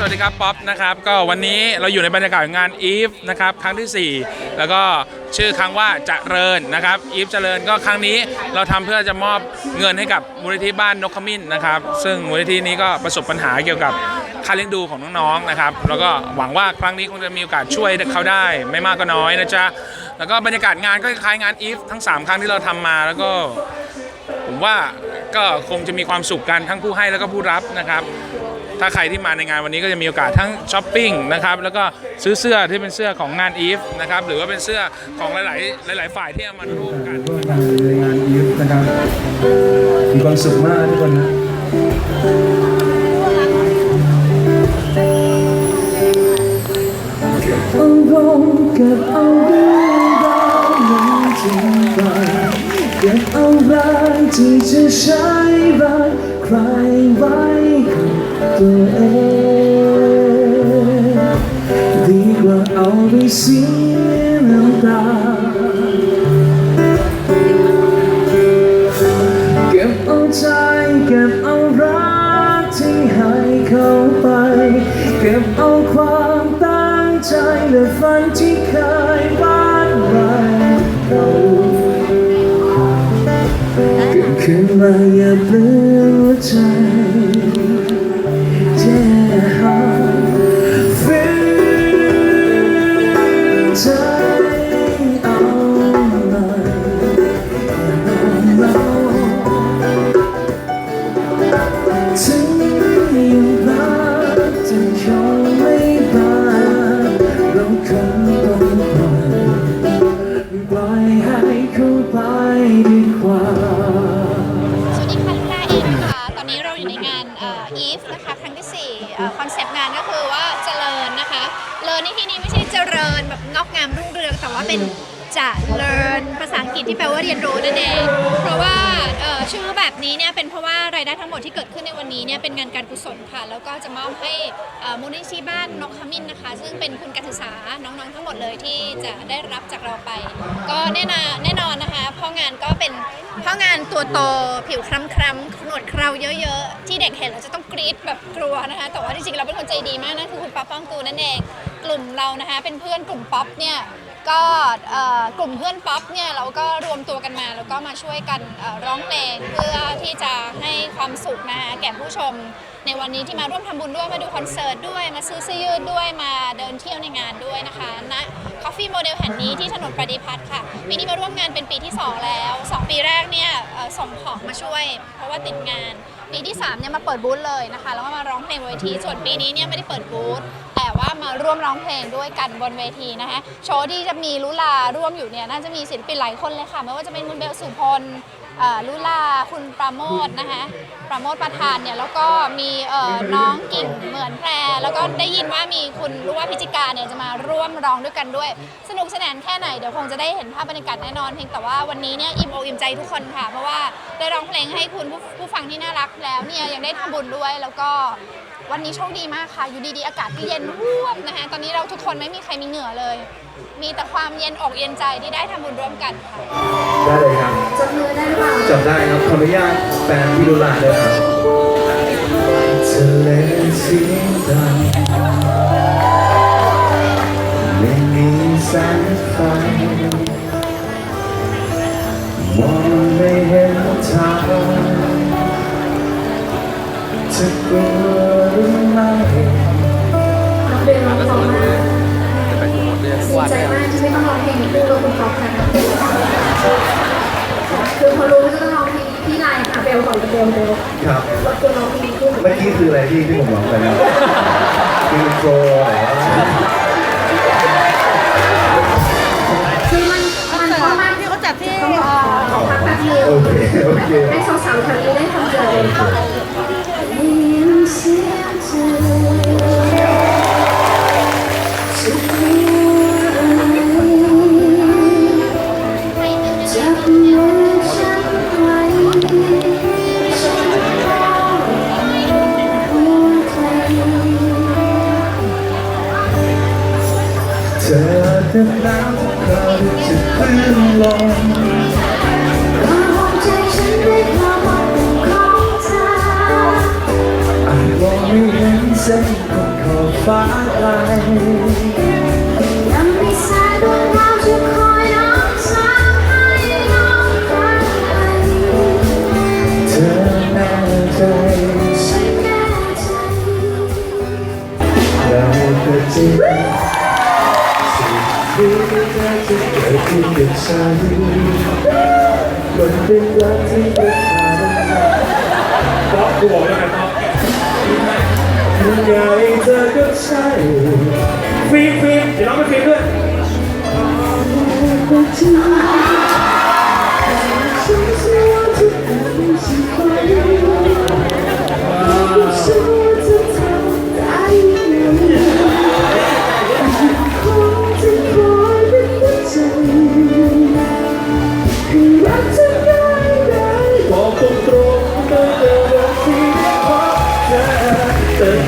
สวัสดีครับป๊อปนะครับก็วันนี้เราอยู่ในบรรยากาศงานอีฟนะครับครั้งที่ 4 แล้วก็ชื่อครั้งว่าเจริญนะครับอีฟเจริญก็ครั้งนี้เราทำเพื่อจะมอบเงินให้กับมูลนิธิบ้านนกขมิ้นนะครับซึ่งมูลนิธินี้ก็ประสบปัญหาเกี่ยวกับค่าเลี้ยงดูของน้องๆนะครับแล้วก็หวังว่าครั้งนี้คงจะมีโอกาสช่วยเขาได้ไม่มากก็น้อยนะจ๊ะแล้วก็บรรยากาศงานก็คล้ายงานอีฟทั้ง 3 ครั้งที่เราทำมาแล้วก็ผมว่าก็คงจะมีความสุขกันทั้งผู้ให้แล้วก็ผู้รับนะครับ ถ้าใครที่มาในงานวันนี้ก็จะมีโอกาสทั้งช้อปปิ้งนะครับแล้วก็ซื้อเสื้อที่เป็นเสื้อของงานอีฟนะครับหรือว่าเป็นเสื้อของหลายๆหลาย ๆ ฝ่ายที่เอามาร่วมกันร่วมกันในงานอีฟนะครับมีความสุขมากทุกคนนะเอาลงเก็บเอาเรื่องราวนั้นทิ้งไปเก็บเอาแรงที่จะใช้รักใครไว้ ตัวเองดีกว่าเอาไปเสียน้ำตาเก็บเอาใจเก็บเอารักที่ให้เข้าไป เก็บเอาความตั้งใจและฝันที่เคยบ้านไว้เราเก็บขึ้นมาอย่าเปลือใจีฟนะคะครั้งที่4คอนเซปต์งานก็คือว่าเจริญนะคะเลินในที่นี้ไม่ใช่เจริญแบบงอกงามรุ่งเรือง แต่ว่าเป็นจะเลินภาษาอังกฤษที่แปลว่าเรียนรู้นั่นเอง เพราะว่าเอ่อชื่อ แบบนี้เนี่ยเป็นเพราะว่ารายได้ทั้งหมดที่เกิดขึ้นในวันนี้เนี่ยเป็นงานการกุศลค่ะ แล้วก็จะมอบให้เอ่อมูลนิธิบ้านนกขมิ้นนะคะ ซึ่งเป็นคุณการศึกษาน้องๆทั้งหมดเลยที่จะได้รับจากเราไป ก็แน่นอนแน่นอนนะคะพ่องานก็เป็นพ่องานตัวโตผิวคล้ำๆหนวดเคราเยอะๆ ที่เด็กเห็นแล้วจะต้องกรี๊ดแบบกลัวนะคะ แต่ว่าจริงๆเราเป็นคนใจดีมากนะคือคุณป๊อปป้องกูนั่นเองกลุ่มเรานะคะ เป็นเพื่อนกลุ่มป๊อปเนี่ย ก็เอ่อกลุ่มเพื่อนป๊อปเนี่ยเราก็รวมตัวกันมาแล้วก็มาช่วยกันเอ่อร้องเพลงเพื่อที่จะให้ความสุขนะคะแก่ผู้ชม ในวันนี้ที่มาร่วมทำบุญด้วยมาดูคอนเสิร์ตด้วยมาซื้อเสื้อยืดด้วยมาเดินเที่ยวในงานด้วยนะคะณ Coffee Model แห่งนี้ที่ถนนประดิพัฒน์ค่ะ ปีนี้มาร่วมงานเป็นปีที่ 2 แล้ว 2 ปีแรกเนี่ยเอ่อส่งของมาช่วย เพราะว่าติดงาน ปีที่3เนี่ยมาเปิดบูธเลยนะคะ แล้วก็มาร้องเพลงบนเวทีส่วนปีนี้เนี่ยไม่ได้เปิดบูธ ว่ามาร่วมร้องเพลงด้วยกันบนเวทีนะคะโชว์ที่จะมีลุลาร่วมอยู่เนี่ยน่าจะมีศิลปินหลายคนเลยค่ะไม่ว่าจะเป็นคุณเบลสุพลลุลาคุณปราโมทนะคะปราโมทประธานเนี่ยแล้วก็มีน้องกิ่งเหมือนแพร แล้วก็ได้ยินว่ามีคุณรู้ว่าพิจิกาเนี่ยจะมาร่วมร้องด้วยกันด้วย สนุกสนานแค่ไหนเดี๋ยวคงจะได้เห็นภาพบรรยากาศแน่นอนเพียงแต่ว่าวันนี้เนี่ยอิ่มอกอิ่มใจทุกคนค่ะ เพราะว่าได้ร้องเพลงให้คุณผู้ผู้ฟังที่น่ารักแล้วเนี่ยยังได้ทำบุญด้วยแล้วก็ วันนี้โชคดีมากค่ะ อยู่ดีๆ อากาศก็เย็นวูบนะคะตอนนี้เราทุกคนไม่มีใครมีเหงื่อเลย มีแต่ความเย็นอกเย็นใจที่ได้ทำบุญร่วมกันค่ะ ได้เลยครับจำมือได้หรือเปล่าจำได้ครับขออนุญาตแฟนพี่ลุลาเลยครับทะเลเสียงดังไม่มีแสงไฟมองไม่เห็นทางจะกลัว มากที่ไม่ต้องร้องเพลงคู่กับคุณป๊อปค่ะคือพอรู้ว่าจะต้องร้องเพลงพี่ไลน์ค่ะเบลก่อนกับเบลเบลครับรบกวนร้องเพลงคู่กับเมื่อกี้คืออะไรที่ที่ผมร้องไปนะคือโปรอะไรวะคือมันมันเพราะมากที่เขาจัดที่ต้องขอขอพักแป๊บนึงโอเคโอเค ให้สา ฟ้าไกลยังมีสายดวงดาวจะคอยน้องสางให้น้องรักเธอแน่ใจฉันแน่ใจเราก็จริงสิ่งที่น่าจะเกิดขึ้นกับฉันมันเป็นรักที่เป็นทางป๊อปกูบอกแล้วไง ยังไงเธอก็ใช่ฟิล์มฟิล์มเดี๋ยวน้องไปฟิล์มด้วย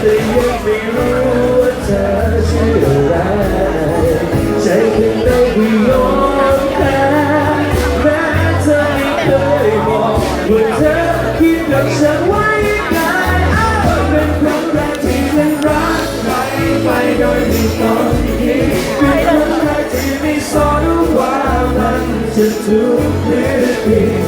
แต่ยังไม่รู้ว่าเธอชื่ออะไรใจเพียงได้ก็ยอมแพ้แม้เธอไม่เคยบอกว่าเธอคิดกับฉันไว้ยังไงอ้าวเป็นครั้งแรกที่ฉันรักใครไปโดยไม่ต้องคิดเป็นครั้งแรกที่ไม่สนว่ามันจะถูกหรือผิดแค่ได้